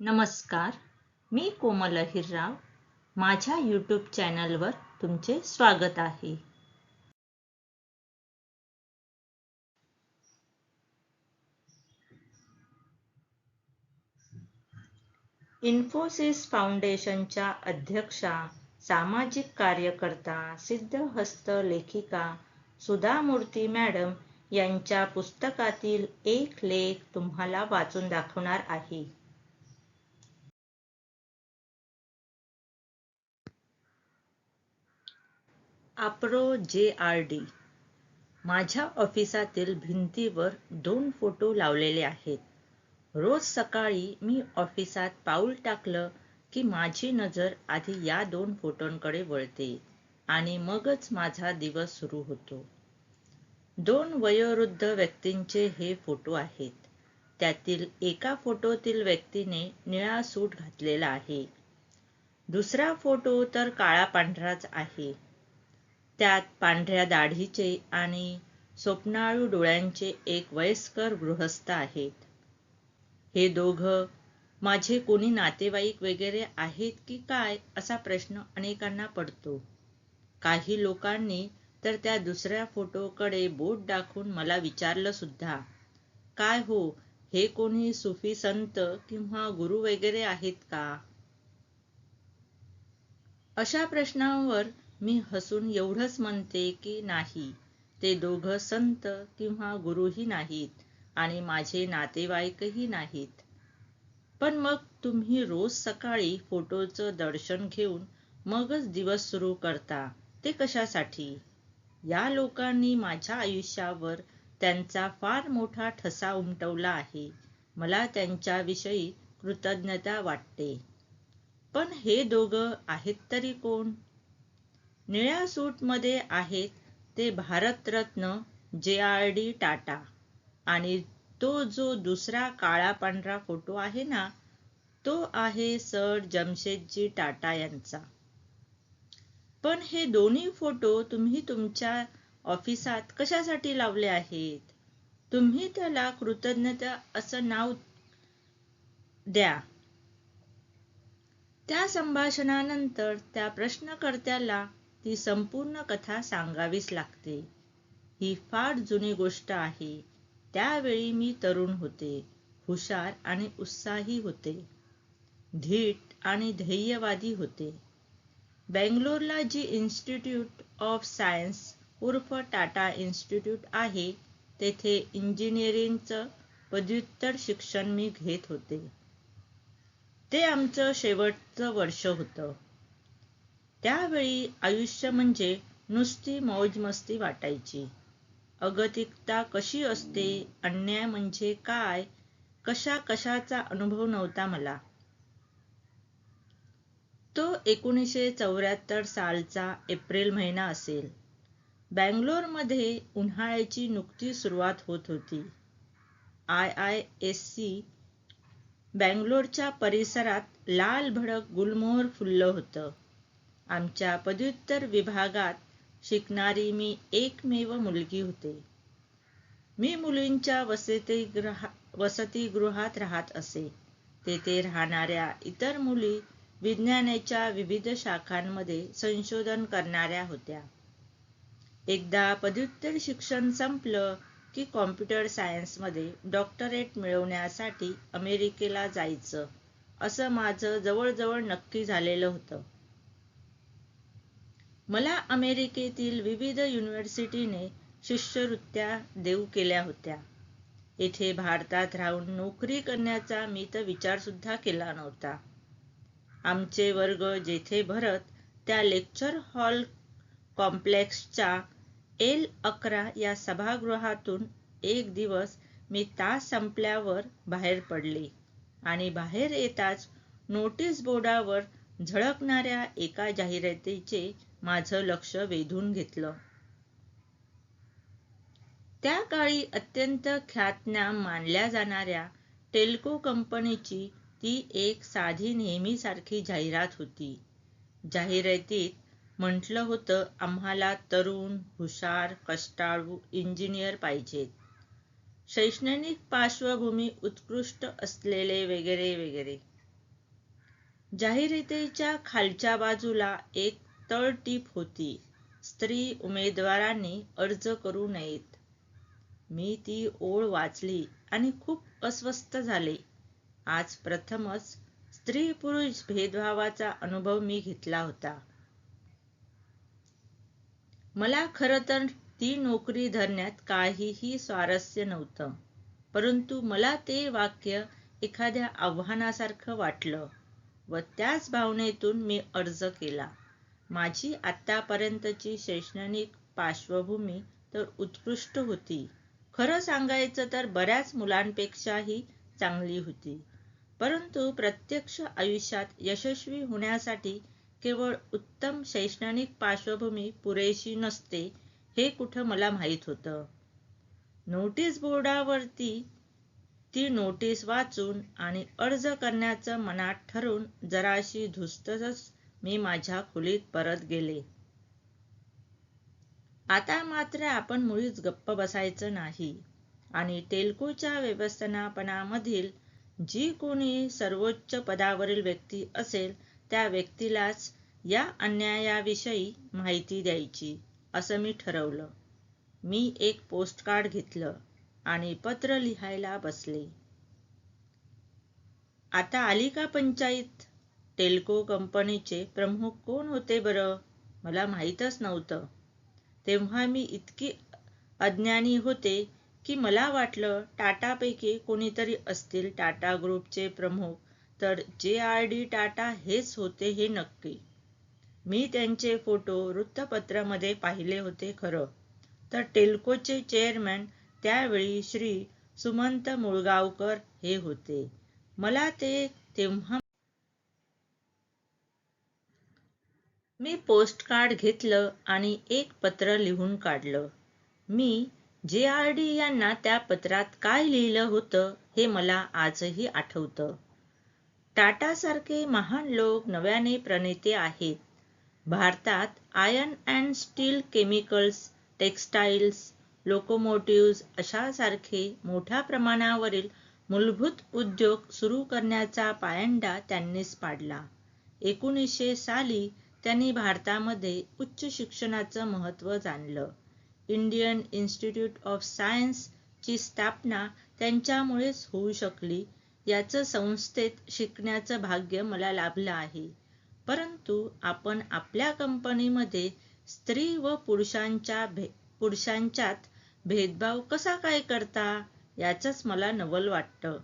नमस्कार मी कोमल अहिरराव. माझ्या यूट्यूब चॅनलवर तुमचे स्वागत आहे. इन्फोसिस फाउंडेशनच्या अध्यक्षा सामाजिक कार्यकर्ता सिद्धहस्त लेखिका सुधा मूर्ती मॅडम यांच्या पुस्तकातील एक लेख तुम्हाला वाचून दाखवणार आहे. आप्रो जे आर डी. माझ्या ऑफिसातील भिंतीवर दोन फोटो लावलेले आहेत. रोज सकाळी मी ऑफिसात पाऊल टाकलं की माझी नजर आधी या दोन फोटोंकडे वळते आणि मगच माझा दिवस सुरू होतो. दोन वयोवृद्ध व्यक्तींचे हे फोटो आहेत. त्यातील एका फोटोतील व्यक्तीने निळा सूट घातलेला आहे. दुसरा फोटो तर काळा पांढराच आहे. त्यात पांढऱ्या दाढीचे आणि स्वप्नाळू डोळ्यांचे एक वयस्कर गृहस्थ आहेत. हे दोघ माझे कोणी नातेवाईक वगैरे आहेत की काय असा प्रश्न अनेकांना पडतो. काही लोकांनी तर त्या दुसऱ्या फोटोकडे बोट दाखवून मला विचारलं सुद्धा काय हो हे कोणी सुफी संत किंवा गुरु वगैरे आहेत का? अशा प्रश्नावर मी हसून एवढंच म्हणते की नाही. ते दोघं संत किंवा गुरुही नाहीत आणि माझे नातेवाईकही नाहीत. पण मग तुम्ही रोज सकाळी फोटोचं दर्शन घेऊन मगच दिवस सुरू करता. ते कशासाठी? या लोकांनी माझ्या आयुष्यावर त्यांचा फार मोठा ठसा उमटवला आहे. मला त्यांच्याविषयी कृतज्ञता वाटते. पण हे दोघं आहेत तरी कोण? निळ्या सूटमध्ये आहेत ते भारतरत्न जे आर डी टाटा. आणि तो जो दुसरा काळा पांढरा फोटो आहे ना तो आहे सर जमशेदजी टाटा यांचा. पण हे दोन्ही फोटो तुम्ही तुमच्या ऑफिसात कशासाठी लावले आहेत? तुम्ही त्याला कृतज्ञता असं नाव द्या. त्या संभाषणानंतर त्या प्रश्नकर्त्याला ती संपूर्ण कथा सांगावीच लागते. ही फार जुनी गोष्ट आहे. त्यावेळी मी तरुण होते. हुशार आणि उत्साही होते. धीट आणि ध्येयवादी होते. बेंगलोरला जी इन्स्टिट्यूट ऑफ सायन्स उर्फ टाटा इन्स्टिट्यूट आहे तेथे इंजिनिअरिंगचं पदव्युत्तर शिक्षण मी घेत होते. ते आमचं शेवटचं वर्ष होतं. त्यावेळी आयुष्य म्हणजे नुसती मौजमस्ती वाटायची. अगतिकता कशी असते अन्याय म्हणजे काय कशा कशाचा अनुभव नव्हता मला. तो एकोणीसशे चौऱ्याहत्तर सालचा एप्रिल महिना असेल. बँगलोरमध्ये उन्हाळ्याची नुकती सुरुवात होत होती. आय आय एस सी बँगलोरच्या परिसरात लाल भडक गुलमोहर फुललं होतं. आमच्या पदव्युत्तर विभागात शिकणारी मी एकमेव मुलगी होते. मी मुलींच्या वसतिगृहा वसतिगृहात राहत असे. तेथे राहणाऱ्या इतर मुली विज्ञानाच्या विविध शाखांमध्ये संशोधन करणाऱ्या होत्या. एकदा पदव्युत्तर शिक्षण संपलं की कॉम्प्युटर सायन्समध्ये डॉक्टरेट मिळवण्यासाठी अमेरिकेला जायचं असं माझं जवळजवळ नक्की झालेलं होतं. मला अमेरिकेतील विविध युनिव्हर्सिटीने शिष्यवृत्त्या देऊ केल्या होत्या. येथे भारतात राहून नोकरी करण्याचा मी तर विचार सुद्धा केला नव्हता. आमचे वर्ग जेथे भरत त्या लेक्चर हॉल कॉम्प्लेक्सच्या एल अकरा या सभागृहातून एक दिवस मी तास संपल्यावर बाहेर पडले आणि बाहेर येताच नोटीस बोर्डावर झळकणाऱ्या एका जाहिरातीचे माझं लक्ष वेधून घेतलं. त्या काळी अत्यंत ख्यातनाम मानल्या जाणाऱ्या टेल्को कंपनीची ती एक साधी नेहमीसारखी जाहिरात होती. जाहिरातीत म्हटलं होतं आम्हाला तरुण हुशार कष्टाळू इंजिनियर पाहिजेत. शैक्षणिक पार्श्वभूमी उत्कृष्ट असलेले वगैरे वगैरे. जाहिरातीच्या खालच्या बाजूला एक तळटीप होती. स्त्री उमेदवारांनी अर्ज करू नयेत. मी ती ओळ वाचली आणि खूप अस्वस्थ झाले. आज प्रथमच स्त्री पुरुष भेदभावाचा अनुभव मी घेतला होता. मला खरं तर ती नोकरी धरण्यात काहीही स्वारस्य नव्हतं परंतु मला ते वाक्य एखाद्या आव्हानासारखं वाटलं व त्याच भावनेतून मी अर्ज केला. माझी आतापर्यंतची शैक्षणिक पार्श्वभूमी तर उत्कृष्ट होती. खरं सांगायचं तर बऱ्याच मुलांपेक्षाही चांगली होती. परंतु प्रत्यक्ष आयुष्यात यशस्वी होण्यासाठी केवळ उत्तम शैक्षणिक पार्श्वभूमी पुरेशी नसते हे कुठं मला माहीत होतं. नोटीस बोर्डावरती ती नोटीस वाचून आणि अर्ज करण्याचं मनात ठरून जराशी धुस्तच मी माझ्या खोलीत परत गेले. आता मात्र आपण मुळीच गप्प बसायचं नाही. आणि टेल्कोच्या व्यवस्थापनामधील जी कोणी सर्वोच्च पदावरील व्यक्ती असेल त्या व्यक्तीलाच या अन्यायाविषयी माहिती द्यायची असं मी ठरवलं. मी एक पोस्टकार्ड घेतलं आणि पत्र लिहायला बसले. आता आली का पंचायत टेल्को कंपनीचे प्रमुख कोण होते बरं? मला माहीतच नव्हतं. तेव्हा मी इतकी अज्ञानी होते की मला वाटलं टाटापैकी कोणीतरी असतील टाटा ग्रुपचे प्रमुख. तर जे आर डी टाटा हेच होते हे नक्की. मी त्यांचे फोटो वृत्तपत्रामध्ये पाहिले होते खरं. तर टेल्कोचे चेअरमॅन त्यावेळी श्री सुमंत मुळगावकर हे होते. मला ते तेव्हा मी पोस्टकार्ड घेतलं आणि एक पत्र लिहून काढलं. मी जे आर डी यांना त्या पत्रात काय लिहिलं होतं हे मला आजही आठवतं. टाटासारखे महान लोक नव्याने प्रणेते आहेत. भारतात iron and steel chemicals textiles locomotives अशासारखे मोठ्या प्रमाणावरील मूलभूत उद्योग सुरू करण्याचा पायंडा त्यांनीच पाडला. एकोणीसशे साली त्यांनी भारतामध्ये उच्च शिक्षणाचं महत्त्व जाणलं. इंडियन इन्स्टिट्यूट ऑफ सायन्स ची स्थापना त्यांच्यामुळेच होऊ शकली. याचं संस्थेत शिकण्याचं भाग्य मला लाभलं आहे. परंतु आपण आपल्या कंपनीमध्ये स्त्री व पुरुषांच्या भे पुरुषांच्यात भेदभाव कसा काय करता याचंच मला नवल वाटतं.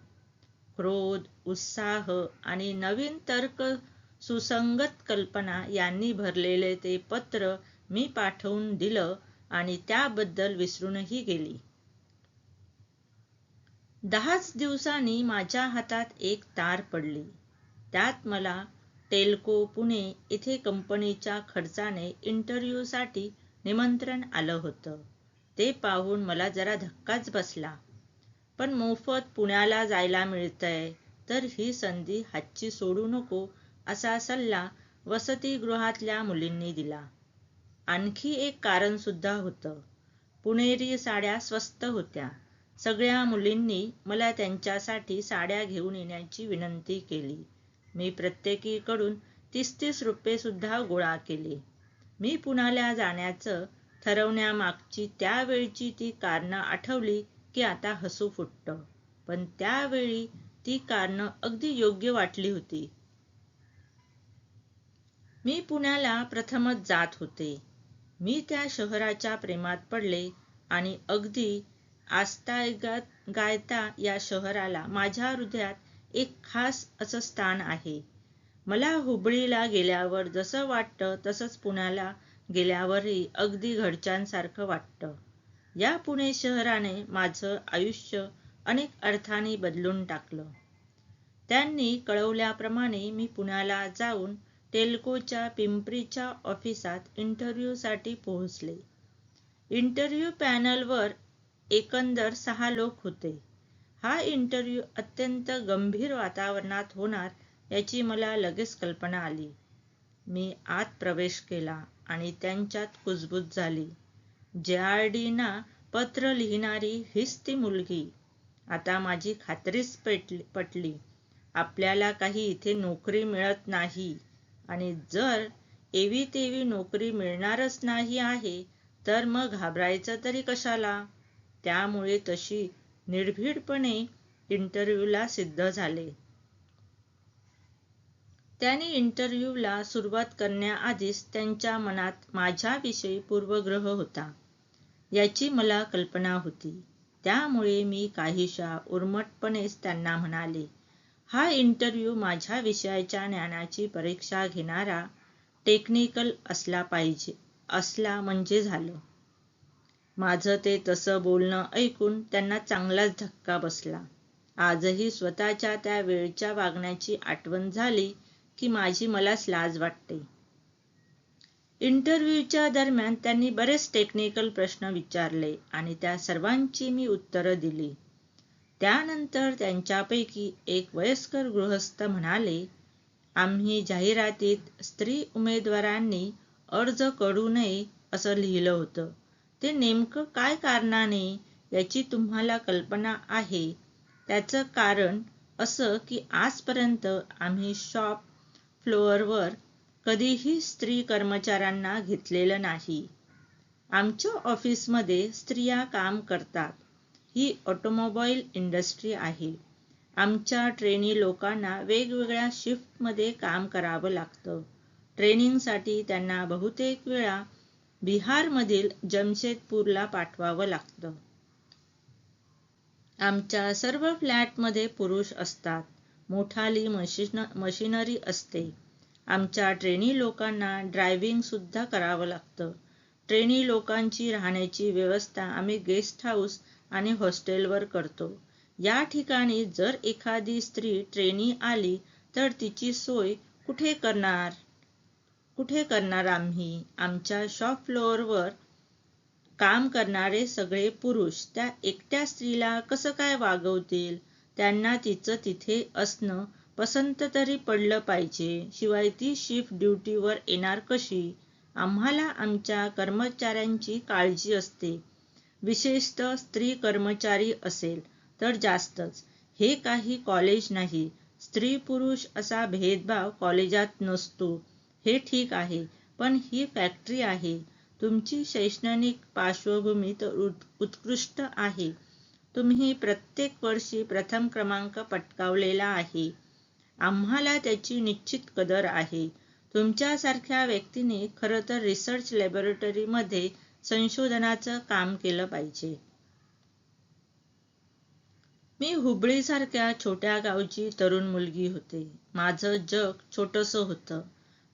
क्रोध उत्साह आणि नवीन तर्क सुसंगत कल्पना यांनी भरलेले ते पत्र मी पाठवून दिलं आणि त्याबद्दल विसरूनही गेली. दहाच दिवसांनी माझ्या हातात एक तार पडली. त्यात मला टेल्को पुणे इथे कंपनीच्या खर्चाने इंटरव्ह्यूसाठी निमंत्रण आलं होतं. ते पाहून मला जरा धक्काच बसला. पण मोफत पुण्याला जायला मिळतंय तर ही संधी हातची सोडू नको असा सल्ला वसतिगृहातल्या मुलींनी दिला. आणखी एक कारण सुद्धा होतं. पुणेरी साड्या स्वस्त होत्या. सगळ्या मुलींनी मला त्यांच्यासाठी साड्या घेऊन येण्याची विनंती केली. मी प्रत्येकीकडून तीस तीस रुपये सुद्धा गोळा केले. मी पुण्याला जाण्याचं ठरवण्यामागची त्यावेळची ती कारणं आठवली की आता हसू फुटतं. पण त्यावेळी ती कारणं अगदी योग्य वाटली होती. मी पुण्याला प्रथमच जात होते. मी त्या शहराच्या प्रेमात पडले आणि अगदी आस्तागायता गायता या शहराला माझ्या हृदयात एक खास असं स्थान आहे. मला हुबळीला गेल्यावर जसं वाटतं तसंच पुण्याला गेल्यावरही अगदी घरच्यांसारखं वाटतं. या पुणे शहराने माझं आयुष्य अनेक अर्थाने बदलून टाकलं. त्यांनी कळवल्याप्रमाणे मी पुण्याला जाऊन टेल्कोच्या पिंपरीच्या ऑफिसात इंटरव्ह्यूसाठी पोहोचले. इंटरव्ह्यू पॅनलवर एकंदर सहा लोक होते. हा इंटरव्ह्यू अत्यंत गंभीर वातावरणात होणार याची मला लगेच कल्पना आली. मी आत प्रवेश केला आणि त्यांच्यात कुजबूज झाली. जे आर डीना पत्र लिहिणारी हीच ती मुलगी. आता माझी खात्रीच पेटली पटली. आपल्याला काही इथे नोकरी मिळत नाही. आणि जर एवी तेवी नोकरी मिळणारच नाही आहे तर मग घाबरायचं तरी कशाला? त्यामुळे तशी निर्भीडपणे इंटरव्ह्यूला सिद्ध झाले. त्यांनी इंटरव्ह्यूला सुरुवात करण्याआधीच त्यांच्या मनात माझ्याविषयी पूर्वग्रह होता. याची मला कल्पना होती. त्यामुळे मी काहीशा उर्मटपणेच त्यांना म्हणाले हा इंटरव्ह्यू माझ्या विषयाच्या ज्ञानाची परीक्षा घेणारा टेक्निकल असला पाहिजे असला म्हणजे झालं. माझं ते तसं बोलणं ऐकून त्यांना चांगलाच धक्का बसला. आजही स्वतःच्या त्या वेळच्या वागण्याची आठवण झाली की माझी मलाच लाज वाटते. इंटरव्ह्यूच्या दरम्यान त्यांनी बरेच टेक्निकल प्रश्न विचारले आणि त्या सर्वांची मी उत्तरं दिली. त्यानंतर त्यांच्यापैकी एक वयस्कर गृहस्थ म्हणाले आम्ही जाहिरातीत स्त्री उमेदवारांनी अर्ज करू नये असं लिहिलं होतं. ते नेमकं काय कारणाने याची तुम्हाला कल्पना आहे? त्याचं कारण असं की आजपर्यंत आम्ही शॉप फ्लोअरवर कधीही स्त्री कर्मचाऱ्यांना घेतलेलं नाही. आमच्या ऑफिसमध्ये स्त्रिया काम करतात. ही ऑटोमोबाईल इंडस्ट्री आहे. आमच्या ट्रेनी लोकांना वेगवेगळ्या शिफ्टमध्ये काम करावं लागतं. ट्रेनिंगसाठी त्यांना बहुतेक वेळा बिहारमधील जमशेदपूरला पाठवावं लागतं. आमच्या सर्व फ्लॅटमध्ये पुरुष असतात. मोठाली मशीन मशिनरी असते. आमच्या ट्रेनी लोकांना ड्रायव्हिंग सुद्धा करावं लागतं. ट्रेनी लोकांची राहण्याची व्यवस्था आम्ही गेस्ट हाऊस आणि हॉस्टेलवर करतो. या ठिकाणी जर एखादी स्त्री ट्रेनी आली तर तिची सोय कुठे करणार? कुठे करणार आम्ही? आमच्या शॉप फ्लोअरवर काम करणारे सगळे पुरुष त्या एकट्या स्त्रीला कसं काय वागवतील? त्यांना तिचं तिथे असणं पसंत तरी पडलं पाहिजे. शिवाय ती शिफ्ट ड्युटीवर येणार कशी? आम्हाला आमच्या कर्मचाऱ्यांची काळजी असते. विशेषतः स्त्री कर्मचारी असेल तर जास्तच. हे काही कॉलेज नाही. स्त्री पुरुष असा भेदभाव कॉलेजात नसतो. हे ठीक आहे पण ही फॅक्टरी आहे. तुमची शैक्षणिक पार्श्वभूमी तर उत्कृष्ट आहे. तुम्ही प्रत्येक वर्षी प्रथम क्रमांक पटकावलेला आहे. आम्हाला त्याची निश्चित कदर आहे. तुमच्यासारख्या व्यक्तीने खरं तर रिसर्च लॅबोरेटरीमध्ये संशोधनाचं काम केलं पाहिजे. मी हुबळीसारख्या छोट्या गावची तरुण मुलगी होते. माझं जग छोटस होतं.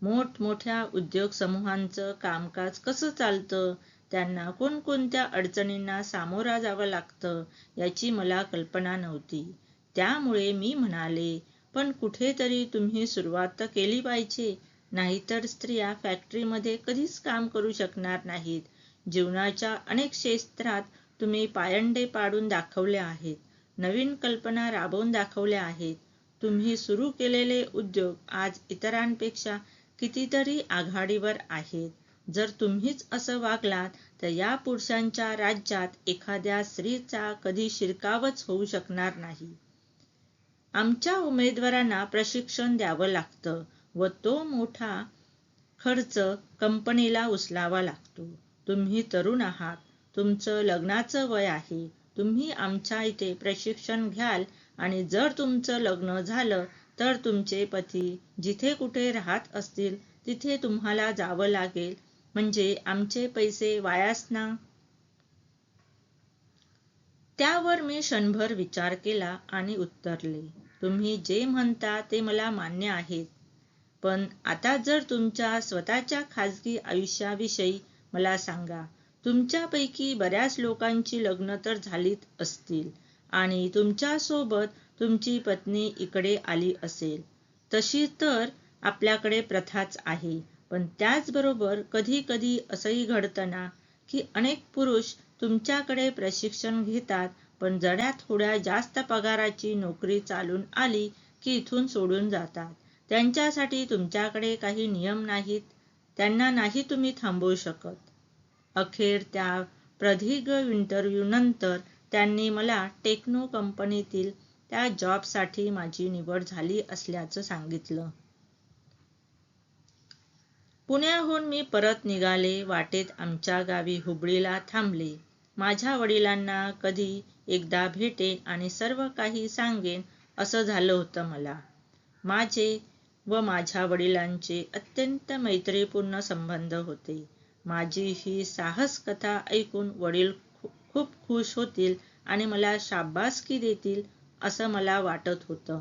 मोठमोठ्या उद्योग समूहांचं कामकाज कसं चालतं? त्यांना कोणकोणत्या अडचणींना सामोरा जावं लागतं याची मला कल्पना नव्हती. त्यामुळे मी म्हणाले पण कुठेतरी तुम्ही सुरुवात तर केली पाहिजे. नाहीतर स्त्रिया फॅक्टरीमध्ये कधीच काम करू शकणार नाहीत. जीवनाच्या अनेक क्षेत्रात तुम्ही पायंडे पाडून दाखवले आहेत. नवीन कल्पना राबवून दाखवल्या आहेत. तुम्ही सुरू केलेले उद्योग आज इतरांपेक्षा कितीतरी आघाडीवर आहेत. जर तुम्हीच असं वागलात तर या पुरुषांच्या राज्यात एखाद्या स्त्रीचा कधी शिरकावच होऊ शकणार नाही. आमच्या उमेदवारांना प्रशिक्षण द्यावं लागतं व तो मोठा खर्च कंपनीला उचलावा लागतो. तुम्ही तरुण आहात. तुमचं लग्नाचं वय आहे. तुम्ही आमच्या इथे प्रशिक्षण घ्याल आणि जर तुमचं लग्न झालं तर तुमचे पती जिथे कुठे राहत असतील तिथे तुम्हाला जावं लागेल. म्हणजे आमचे पैसे वायास ना. त्यावर मी क्षणभर विचार केला आणि उत्तरले. तुम्ही जे म्हणता ते मला मान्य आहे पण आता जर तुमच्या स्वतःच्या खाजगी आयुष्याविषयी मला सांगा. तुमच्यापैकी बऱ्याच लोकांची लग्न तर झालीच असतील आणि तुमच्यासोबत तुमची पत्नी इकडे आली असेल. तशी तर आपल्याकडे प्रथाच आहे. पण त्याचबरोबर कधी कधी असंही घडतं ना की अनेक पुरुष तुमच्याकडे प्रशिक्षण घेतात पण जड्या थोड्या जास्त पगाराची नोकरी चालून आली की इथून सोडून जातात. त्यांच्यासाठी तुमच्याकडे काही नियम नाहीत? त्यांना नाही तुम्ही थांबवू शकत. अखेर त्या प्रदीर्घ इंटरव्ह्यू नंतर त्यांनी मला टेक्नो कंपनीतील त्या जॉबसाठी माझी निवड झाली असल्याचं सांगितलं. पुण्याहून मी परत निघाले वाटेत आमच्या गावी हुबळीला थांबले. माझ्या वडिलांना कधी एकदा भेटेन आणि सर्व काही सांगेन असं झालं होतं मला. माझे व माझ्या वडिलांचे अत्यंत मैत्रीपूर्ण संबंध होते. माझी ही साहस कथा ऐकून वडील खूप खुश होतील आणि मला शाबासकी देतील असं मला वाटत होतं.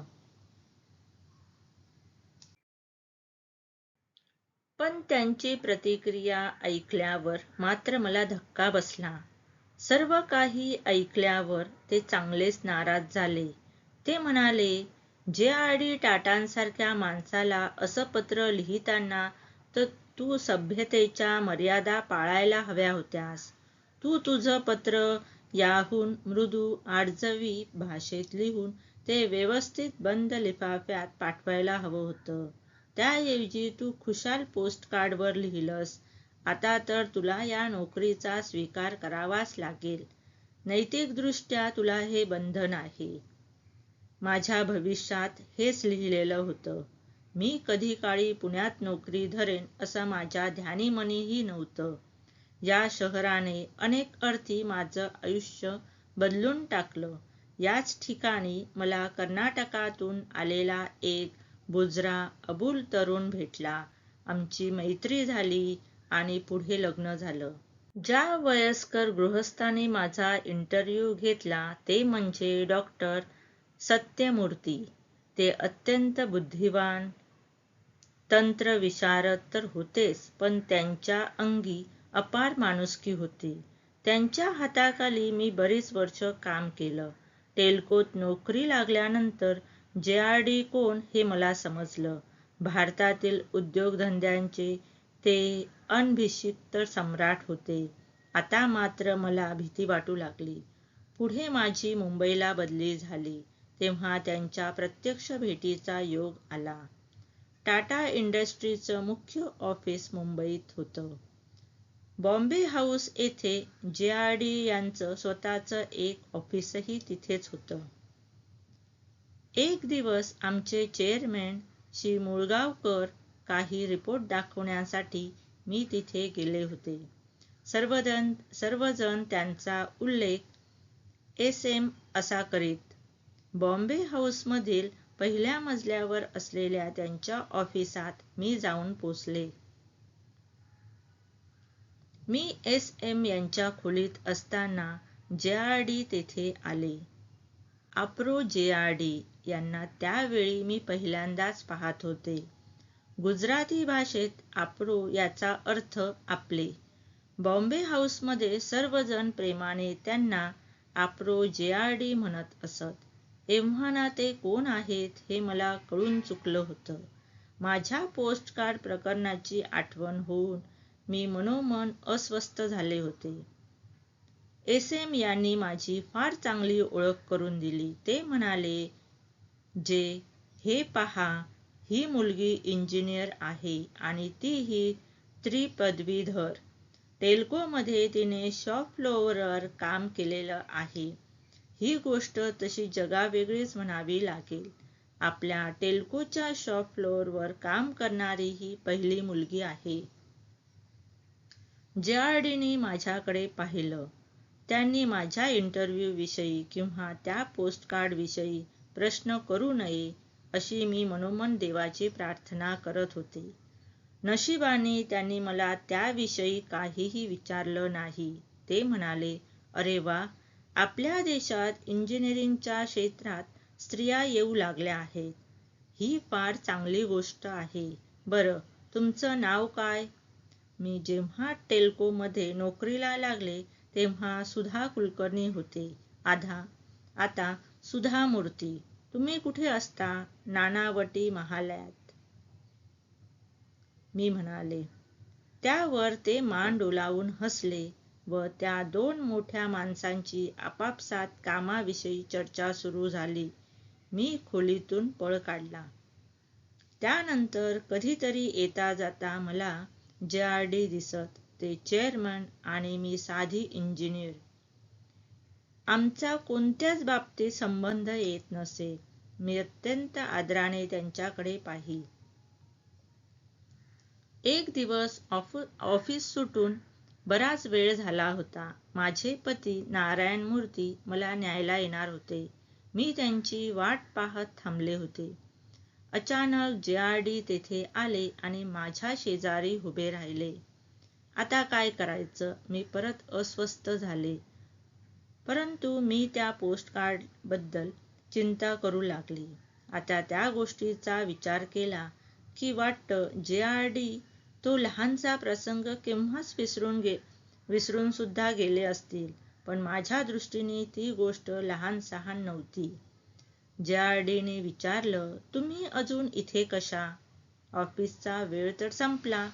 पण त्यांची प्रतिक्रिया ऐकल्यावर मात्र मला धक्का बसला. सर्व काही ऐकल्यावर ते चांगलेच नाराज झाले. ते म्हणाले जे आर डी टाटांसारख्या माणसाला असं पत्र लिहिताना तर तू सभ्यतेच्या मर्यादा पाळायला हव्या होत्यास. तू तुझं पत्र याहून मृदू आडजवी भाषेत लिहून ते व्यवस्थित बंद लिफाफ्यात पाठवायला हवं होतं. त्याऐवजी तू खुशाल पोस्ट कार्डवर लिहिलंस. आता तर तुला या नोकरीचा स्वीकार करावाच लागेल. नैतिकदृष्ट्या तुला हे बंधन आहे. माझ्या भविष्यात हेच लिहिलेलं होतं. मी कधी काळी पुण्यात नोकरी धरेन असं माझ्या ध्यानीमनीही नव्हतं. या शहराने अनेक अर्थी माझं आयुष्य बदलून टाकलं. याच ठिकाणी मला कर्नाटकातून आलेला एक बुजरा अबुल तरुण भेटला. आमची मैत्री झाली आणि पुढे लग्न झालं. ज्या वयस्कर गृहस्थाने माझा इंटरव्ह्यू घेतला ते म्हणजे डॉक्टर सत्यमूर्ती ते अत्यंत बुद्धिवान तंत्रविशारद तर होतेच पण त्यांच्या अंगी अपार माणुसकी होती. त्यांच्या हाताखाली मी बरीच वर्ष काम केलं. टेलकोत नोकरी लागल्यानंतर जे आर डी कोण हे मला समजलं. भारतातील उद्योगधंद्यांचे ते अनभिषिक्त सम्राट होते. आता मात्र मला भीती वाटू लागली. पुढे माझी मुंबईला बदली झाली. तेव्हा त्यांच्या प्रत्यक्ष भेटीचा योग आला. टाटा इंडस्ट्रीचं मुख्य ऑफिस मुंबईत होतं. बॉम्बे हाऊस येथे जे आर डी यांचं स्वतःचं एक ऑफिसही तिथेच होतं. एक दिवस आमचे चेअरमॅन श्री मुळगावकर काही रिपोर्ट दाखवण्यासाठी मी तिथे गेले होते. सर्वजण सर्वजण त्यांचा उल्लेख एस एम असा करीत बॉम्बे हाऊसमधील पहिल्या मजल्यावर असलेल्या त्यांच्या ऑफिसात मी जाऊन पोचले. मी एस एम यांच्या खोलीत असताना जे आर डी तेथे आले. आप्रो जे आर डी यांना त्यावेळी मी पहिल्यांदाच पाहत होते. गुजराती भाषेत आप्रो याचा अर्थ आपले. बॉम्बे हाऊसमध्ये सर्वजण प्रेमाने त्यांना आप्रो जे आर डी म्हणत असत. एव्हाना ते कोण आहेत हे मला कळून चुकलं होतं. माझ्या पोस्टकार्ड प्रकरणाची आठवण होऊन मी मनोमन अस्वस्थ झाले होते. एस एम यांनी माझी फार चांगली ओळख करून दिली. ते म्हणाले जे हे पहा ही मुलगी इंजिनियर आहे आणि तीही त्रिपदवीधर. टेल्कोमध्ये तिने शॉप फ्लोअरवर काम केलेलं आहे. ही गोष्ट तशी जगावेगळीच म्हणावी लागेल. आपल्या टेल्कोच्या शॉप फ्लोअरवर काम करणारी ही पहिली मुलगी आहे. जे माझ्याकडे पाहिलं. त्यांनी माझ्या इंटरव्ह्यू विषयी किंवा त्या पोस्टकार्ड विषयी प्रश्न करू नये अशी मी मनोमन देवाची प्रार्थना करत होते. नशिबाने त्यांनी मला त्याविषयी काहीही विचारलं नाही. ते म्हणाले अरे वा आपल्या देशात इंजिनिअरिंगच्या क्षेत्रात स्त्रिया येऊ लागल्या आहेत. ही फार चांगली गोष्ट आहे. बरं तुमचं नाव काय? मी जेव्हा टेल्कोमध्ये नोकरीला लागले तेव्हा सुधा कुलकर्णी होते. आधा. आता सुधा मूर्ती. तुम्ही कुठे असता? नानावटी महालयात. मी म्हणाले. त्यावर ते मान डोलावून हसले. व त्या दोन मोठ्या माणसांची आपापसात कामाविषयी चर्चा सुरू झाली. मी खोलीतून पळ काढला. त्यानंतर कधीतरी येता जाता मला जे आर डी दिसत ते चेअरमन आणि मी साधी इंजिनियर. आमचा कोणत्याच बाबतीत संबंध येत नसे. मी अत्यंत आदराने त्यांच्याकडे पाही एक दिवस ऑफिस सुटून बराच वेळ झाला होता. माझे पती नारायण मूर्ती मला न्यायला येणार होते. मी त्यांची वाट पाहत थांबले होते. अचानक जे आर डी तेथे आले आणि माझ्या शेजारी उभे राहिले. आता काय करायचं? मी परत अस्वस्थ झाले. परंतु मी त्या पोस्टकार्डबद्दल चिंता करू लागली. आता त्या गोष्टीचा विचार केला की वाटतं जे आर डी तो लहानसा प्रसंग केव्हाच विसरून गे विसरून सुद्धा गेले असतील. पण माझ्या दृष्टीने ती गोष्ट लहान सहान नव्हती. जार्डीने आर डीने विचारलं तुम्ही अजून इथे कशा? ऑफिसचा वेळ तर संपला.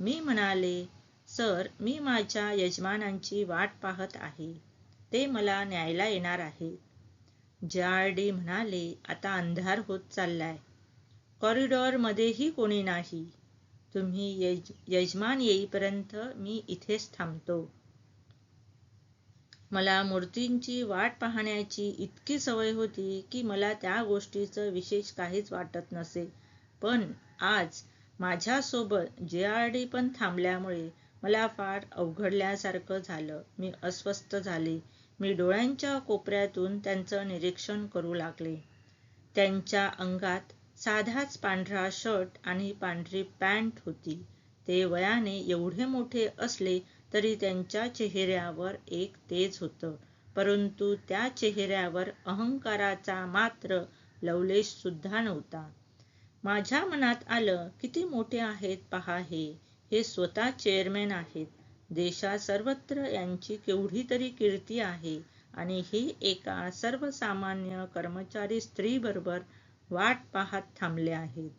मी म्हणाले सर मी माझ्या यजमानांची वाट पाहत आहे. ते मला न्यायला येणार आहे जार्डी आर डी म्हणाले आता अंधार होत चाललाय. कॉरिडॉरमध्येही कोणी नाही. तुम्ही यज यजमान येईपर्यंत मी इथेच थांबतो. मला मूर्तींची वाट पाहण्याची इतकी सवय होती की मला त्या गोष्टीचं विशेष काहीच वाटत नसे. पण आज माझ्यासोबत जे आर डी पण थांबल्यामुळे मला फार अवघडल्यासारखं झालं. मी अस्वस्थ झाले. मी डोळ्यांच्या कोपऱ्यातून त्यांचं निरीक्षण करू लागले. त्यांच्या अंगात साधाच पांढरा शर्ट आणि पांढरी पॅन्ट होती. ते वयाने एवढे मोठे असले तरी त्यांच्या चेहऱ्यावर एक तेज होतं. परंतु त्या चेहऱ्यावर अहंकाराचा मात्र लवलेश सुद्धा नव्हता. माझ्या मनात आलं किती मोठे आहेत पहा हे. हे स्वतः चेअरमॅन आहेत. देशात सर्वत्र यांची केवढी तरी कीर्ती आहे आणि ही एका सर्वसामान्य कर्मचारी स्त्रीबरोबर वाट पाहत थांबले आहेत.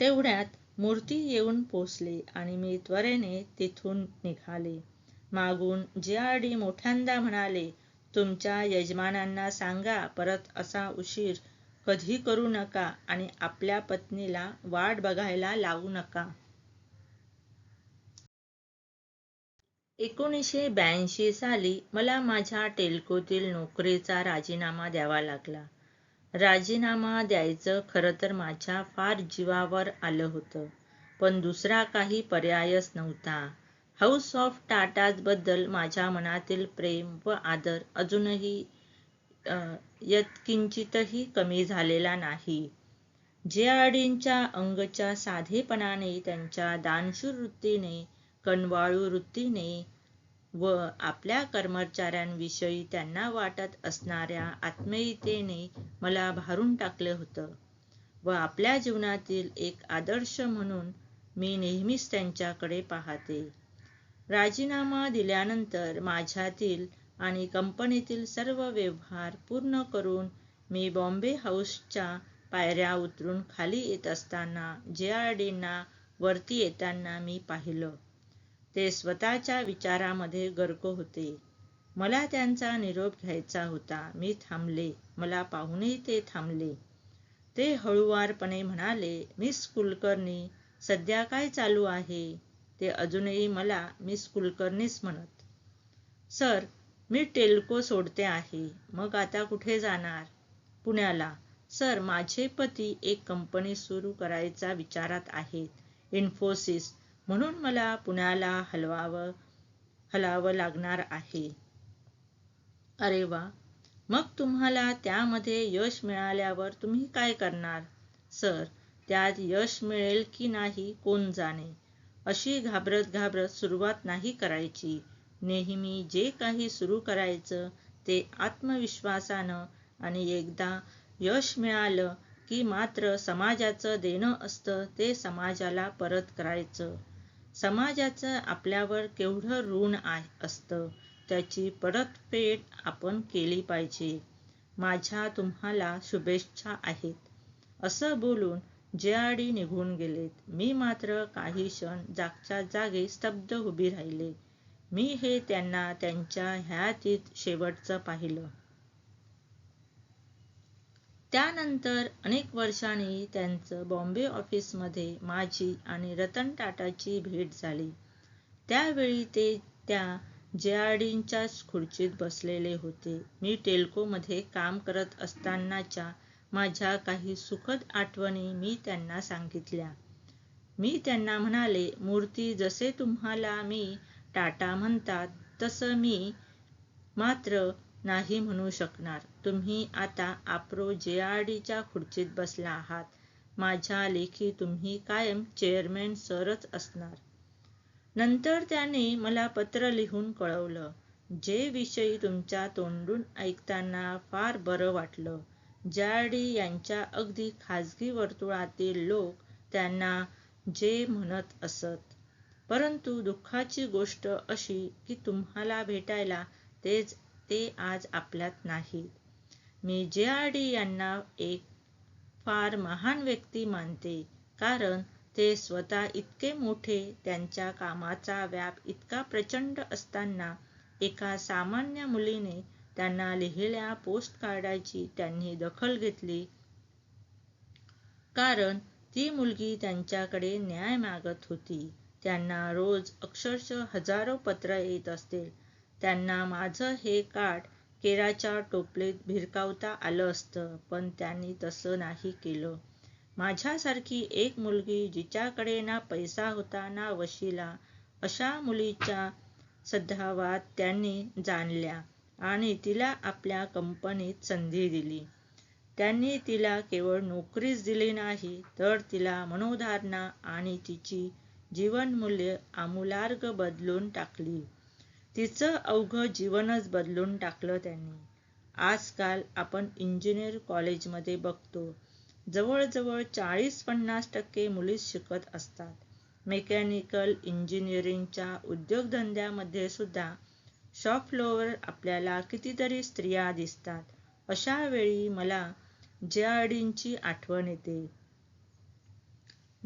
तेवढ्यात मूर्ती येऊन पोचले आणि मी त्वरेने तिथून निघाले. मागून जे आर मोठ्यांदा म्हणाले तुमच्या यजमानांना सांगा परत असा उशीर कधी करू नका आणि आपल्या पत्नीला वाट बघायला लावू नका. एकोणीसशे ब्याऐंशी साली मला माझ्या टेल्कोतील नोकरीचा राजीनामा द्यावा लागला. राजीनामा द्यायचं खरं तर माझ्या फार जीवावर आलं होतं. पण दुसरा काही पर्यायच नव्हता. हाऊस ऑफ टाटाजबद्दल माझ्या मनातील प्रेम व आदर अजूनही यत्किंचितही कमी झालेला नाही. जे आडींच्या अंगच्या साधेपणाने त्यांच्या दानशूर वृत्तीने कणवाळू वृत्तीने व आपल्या कर्मचाऱ्यांविषयी त्यांना वाटत असणाऱ्या आत्मीयतेने मला भारून टाकले होतं. व आपल्या जीवनातील एक आदर्श म्हणून मी नेहमीच त्यांच्याकडे पाहते. राजीनामा दिल्यानंतर माझ्यातील आणि कंपनीतील सर्व व्यवहार पूर्ण करून मी बॉम्बे हाऊसच्या पायऱ्या उतरून खाली येत असताना जे आर डींना वरती येताना मी पाहिलं. ते स्वतःच्या विचारामध्ये गर्क होते. मला त्यांचा निरोप घ्यायचा होता. मी थांबले. मला पाहूनही ते थांबले. ते हळुवारपणे म्हणाले मिस कुलकर्णी सध्या काय चालू आहे? ते अजूनही मला मिस कुलकर्णीच म्हणत. सर मी टेल्को सोडते आहे. मग आता कुठे जाणार? पुण्याला. सर माझे पती एक कंपनी सुरू करायचा विचारात आहेत. इन्फोसिस म्हणून मला पुण्याला हलवावं हलावं लागणार आहे. अरे वा! मग तुम्हाला त्यामध्ये यश मिळाल्यावर तुम्ही काय करणार? सर त्यात यश मिळेल की नाही कोण जाणे? अशी घाबरत घाबरत सुरुवात नाही करायची. नेहमी जे काही सुरू करायचं ते आत्मविश्वासानं आणि एकदा यश मिळालं की मात्र समाजाचं देणं असतं ते समाजाला परत करायचं. समाजाचं आपल्यावर केवढं ऋण असतं त्याची परतफेड आपण केली पाहिजे. माझ्या तुम्हाला शुभेच्छा आहेत. असं बोलून जे निघून गेलेत. मी मात्र काही क्षण जागच्या जागी स्तब्ध उभी राहिले. मी हे त्यांना त्यांच्या हयातीत शेवटचं पाहिलं. त्यानंतर अनेक वर्षांनी त्यांचं बॉम्बे ऑफिसमध्ये माझी आणि रतन टाटाची भेट झाली. त्यावेळी ते त्या जेआरडींच्याच खुर्चीत बसलेले होते. मी टेल्कोमध्ये काम करत असतानाच्या माझ्या काही सुखद आठवणी मी त्यांना सांगितल्या. मी त्यांना म्हणाले मूर्ती जसे तुम्हाला मी टाटा म्हणतात तसं मी मात्र नाही म्हणू शकणार. तुम्ही आता आप्रो जेआरडीच्या खुर्चीत बसला आहात. माझ्या लेखी तुम्ही कायम चेअरमॅन सरच असणार. नंतर त्याने मला पत्र लिहून कळवलं. जे विषयी तुमच्या तोंडून ऐकताना फार बरं वाटलं. जेआरडी यांच्या अगदी खाजगी वर्तुळातील लोक त्यांना जे म्हणत असत. परंतु दुःखाची गोष्ट अशी की तुम्हाला भेटायला तेच ते आज आपल्यात नाहीत मी जे आर डी यांना एक फार महान व्यक्ती मानते कारण ते स्वतः इतके मोठे त्यांच्या कामाचा व्याप इतका प्रचंड असताना एका सामान्य मुलीने त्यांना लिहिलेल्या पोस्ट कार्डाची त्यांनी दखल घेतली. कारण ती मुलगी त्यांच्याकडे न्याय मागत होती. त्यांना रोज अक्षरशः हजारो पत्र येत असतील. त्यांना माझं हे काठ केराच्या टोपलीत भिरकावता आलं असतं पण त्यांनी तसं नाही केलं. माझ्यासारखी एक मुलगी जिच्याकडे ना पैसा होता ना वशिला अशा मुलीच्या सद्भावात त्यांनी जाणल्या आणि तिला आपल्या कंपनीत संधी दिली. त्यांनी तिला केवळ नोकरीच दिली नाही तर तिला मनोधारणा आणि तिची जीवनमूल्य आमूलार्ग बदलून टाकली. तिचं अवघं जीवनच बदलून टाकलं त्यांनी. आजकाल आपण इंजिनियर कॉलेजमध्ये बघतो जवळजवळ चाळीस पन्नास टक्के मुलीच शिकत असतात. मेकॅनिकल इंजिनिअरिंगच्या उद्योगधंद्यामध्ये सुद्धा शॉप फ्लोअर आपल्याला कितीतरी स्त्रिया दिसतात. अशा वेळी मला जेआरडींची आठवण येते.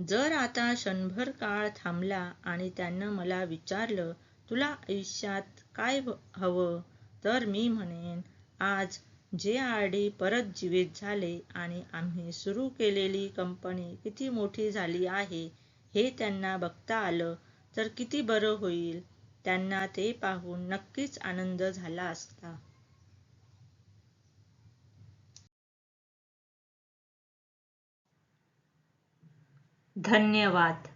जर आता क्षणभर काळ थांबला आणि त्यानं मला विचारलं तुला आयुष्यात काय हवं? तर मी म्हणेन आज जे आरडी परत जीवित झाले आणि आम्ही सुरू केलेली कंपनी किती मोठी झाली आहे हे त्यांना बघता आलं तर किती बरं होईल. त्यांना ते पाहून नक्कीच आनंद झाला असता. धन्यवाद.